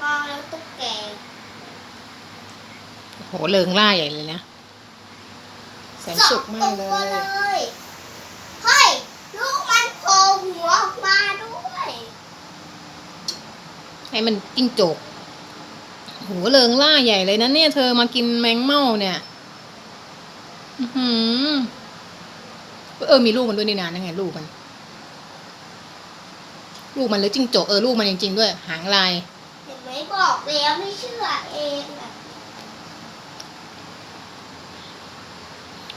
มองแล้วตุ๊กแกโหเริงล่าใหญ่เลยนะแสนสุขมากเลสองตัวยเลยเฮ้ย ลูกมันโผล่หัวออกมาด้วย ให้มันจิ้งจกโหเริงล่าใหญ่เลยนะเนี่ยเธอมากินแมงเม่าเนี่ย อือหือ เออ มีลูกมันด้วยนี่นานั่นไงลูกมัน ลูกมันหรือจิ้งจกเออลูกมันจริงๆด้วย หางลายเห็นไหมบอกแล้วไม่เชื่อเองอะ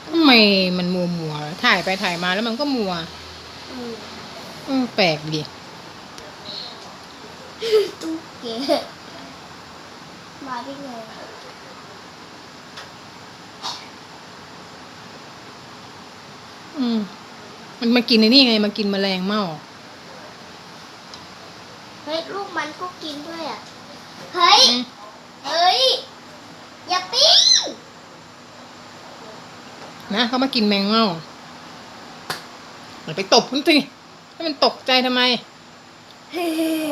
ทำไมมันมัวมัวๆถ่ายไปถ่ายมาแล้วมันก็มัวอืมอืมแปลกดิตุ๊กแกมาได้ไงอืมมันมากินในนี่ไงมากินแมลงเม่าเฮ้ยลูกมันก็กินด้วยอะ เฮ้ยอืมเฮ้ย อย่าปิ้ง นะเขามากินแมงเม่าอย่าไปตบมันสิให้มันตกใจทำไมเฮ้ย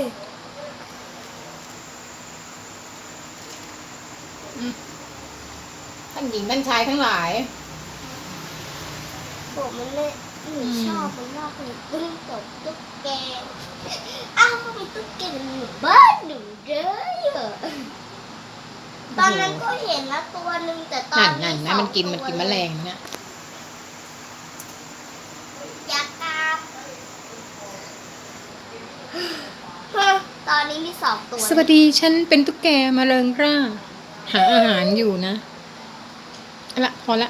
ท่านหญิงท่านชายทั้งหลายผมมันเลยหนูอืมชอบมันมากเลยตึ้งตกตุ๊กแกอ้าว ก็มีตุ๊กแกในหมู่บ้านหนูเลยเหรอตอนนั้นก็เห็นแล้วตัวหนึ่งแต่ตอนั่นนนั่นสนะองมันกินตัวมันกินแมลงเนี่ยอยากกลับฮะตอนนี้มีสองตัวสวัสดีฉันเป็นตุ๊กแกมาเริงร่าหาอาหารอยู่นะเอาละพอละ